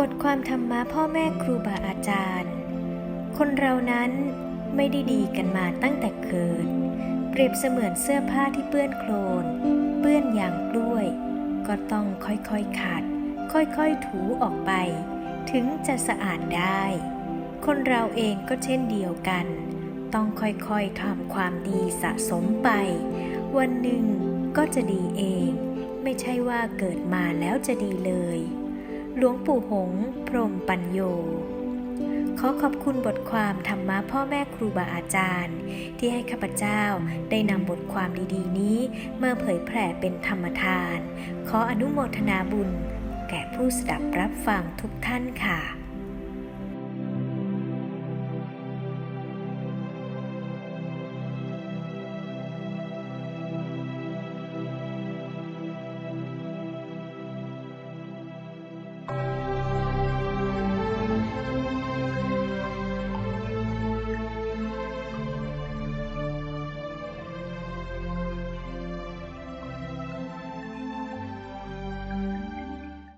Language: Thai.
บทความธรรมะพ่อแม่ครูบาอาจารย์ คนเรานั้นไม่ได้ดีกันมาตั้งแต่เกิด เปรียบเสมือนเสื้อผ้าที่เปื้อนโคลน เปื้อนยางกล้วย ก็ต้องค่อยๆขัด ค่อยๆถูออกไป ถึงจะสะอาดได้ คนเราเองก็เช่นเดียวกัน ต้องค่อยๆทำความดีสะสมไป วันหนึ่งก็จะดีเอง ไม่ใช่ว่าเกิดมาแล้วจะดีเลย หลวงปู่หง พรหมปัญโย ขอขอบคุณบทความธรรมะพ่อแม่ครูบาอาจารย์ ที่ให้ข้าพเจ้าได้นำบทความดีๆ นี้มาเผยแผ่เป็นธรรมทาน ขออนุโมทนาบุญ แก่ผู้สดับรับฟังทุกท่านค่ะ